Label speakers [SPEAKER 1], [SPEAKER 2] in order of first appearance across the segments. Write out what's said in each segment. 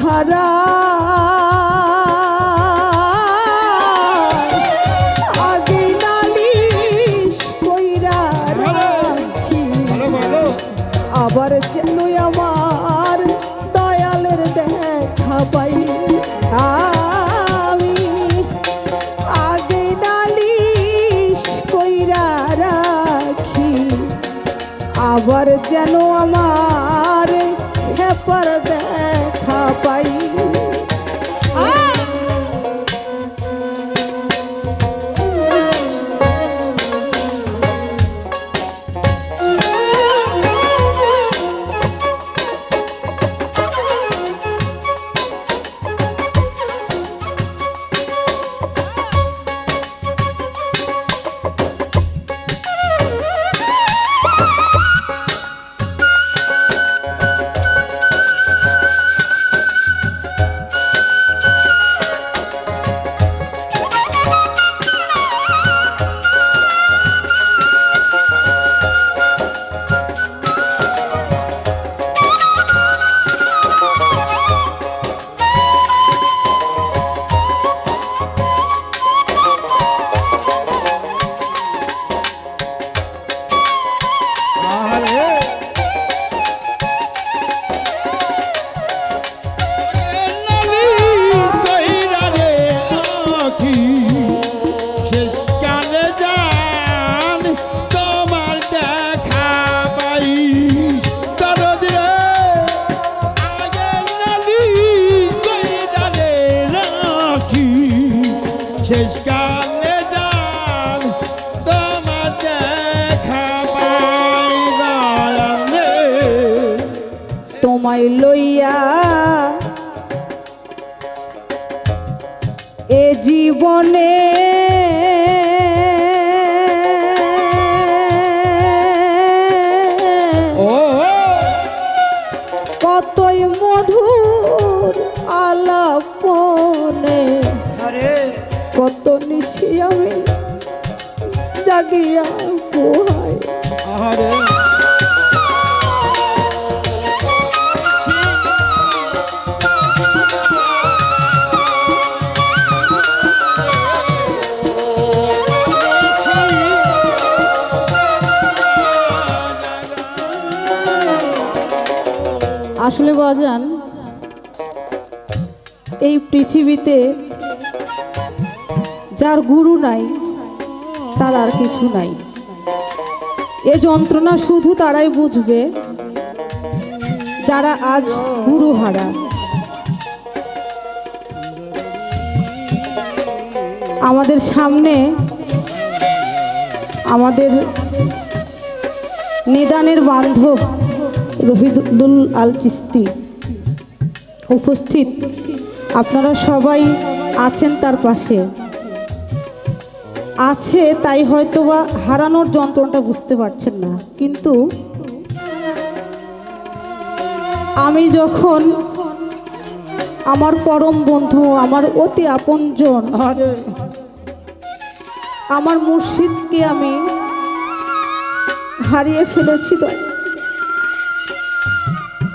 [SPEAKER 1] ভালো।
[SPEAKER 2] আবার যেন আমার দয়ালের দেখা পাই। আমি আগে নালিশ কইরা রাখি। আবার যেন আমার তোমায় লইয়া এ জীবনে কতই মধুর আলাপনে
[SPEAKER 1] আরে।
[SPEAKER 2] কত নিশি আমি জাগিয়া পোহাই বাজান এই পৃথিবীতে যার গুরু নাই, তার আর কিছু নাই। এ যন্ত্রণা শুধু তারাই বুঝবে, যারা আজ গুরু হারা। আমাদের সামনে আমাদের নিদানের বান্ধব রহিদুল আল চিস্তি উপস্থিত। আপনারা সবাই আছেন তার পাশে। আছে তাই হয়তো বা হারানোর যন্ত্রণাটা বুঝতে পারছেন না। কিন্তু আমি যখন আমার পরম বন্ধু আমার অতি আপনজন আমার মুর্শিদকে আমি হারিয়ে ফেলেছি তো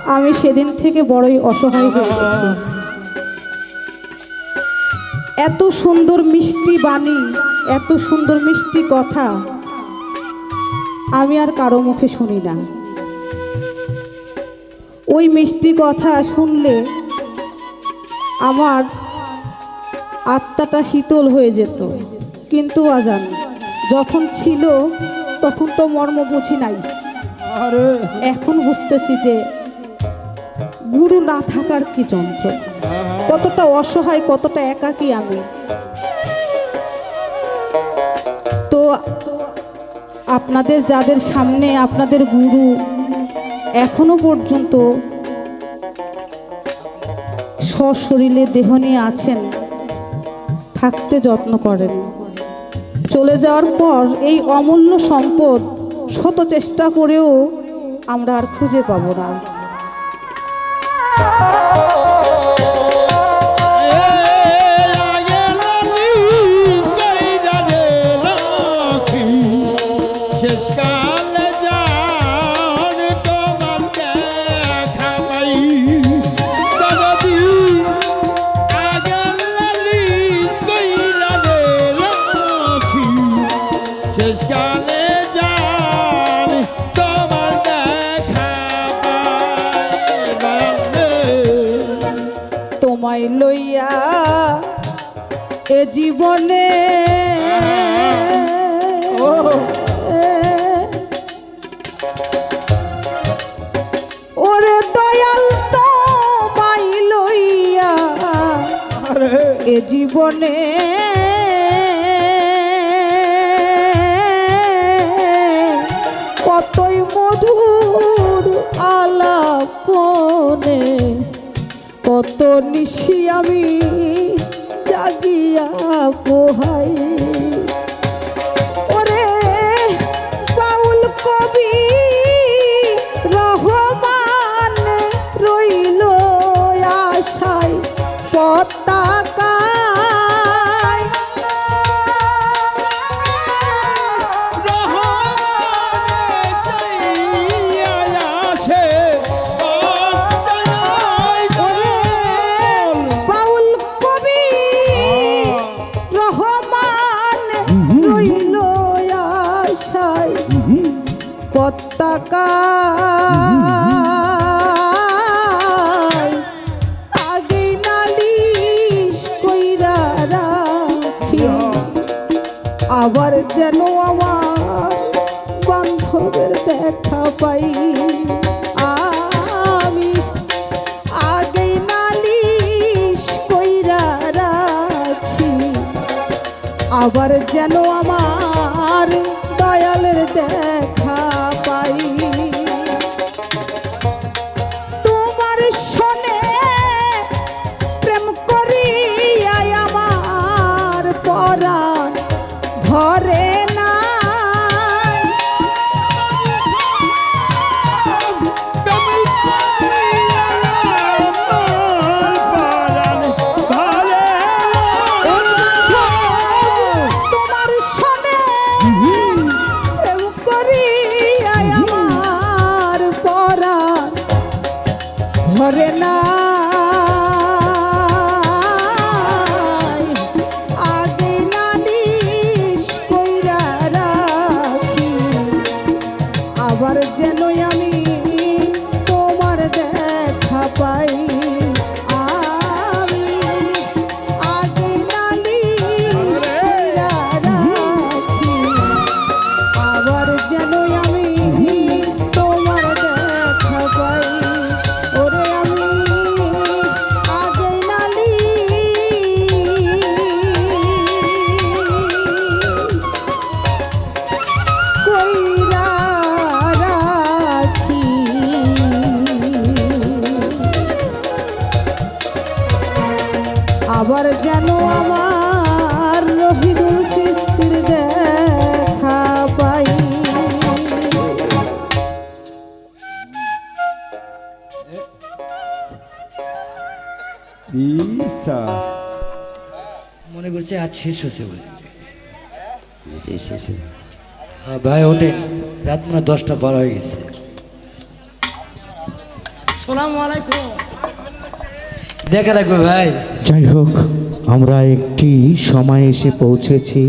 [SPEAKER 2] আমি সেদিন থেকে বড়ই অসহায় হয়ে গেছি। এত সুন্দর মিষ্টি বাণী এত সুন্দর মিষ্টি কথা আমি আর কারও মুখে শুনি না। ওই মিষ্টি কথা শুনলে আমার আত্মাটা শীতল হয়ে যেত। কিন্তু আজান যখন ছিল তখন তো মর্ম বুঝি নাই।
[SPEAKER 1] আরে।
[SPEAKER 2] এখন বুঝতেছি যে গুরু না থাকার কি যন্ত্র? কতটা অসহায় কতটা একাকী আমি। তো আপনাদের যাদের সামনে আপনাদের গুরু এখনও পর্যন্ত সশরীরে দেহ নিয়ে আছেন থাকতে যত্ন করেন। চলে যাওয়ার পর এই অমূল্য সম্পদ শত চেষ্টা করেও আমরা আর খুঁজে পাবো না।
[SPEAKER 1] শেষকালে লইয়া এ
[SPEAKER 2] জীবনে
[SPEAKER 1] ও।
[SPEAKER 2] ওরে দয়াল তোমায় লইয়া এ জীবনে আমি জাগিয়া পোহাই। ওরে পাউল কবি রহমান রইল আশায় পতাকায় আবার যেন আমার বান্ধবের দেখা পাই। আমি আগে নালিশ কইরা রাখি, আবার যেন আমার দয়ালের দেখা ঘরে না
[SPEAKER 3] করছে আজ শেষ হয়েছে বলে। হ্যাঁ ভাই ওঠেন রাত মনে দশটা পার হয়ে গেছে। সালাম আলাইকুম। দেখা রাখবে ভাই।
[SPEAKER 4] যাই হোক আমরা একটি সময় এসে পৌঁছেছি।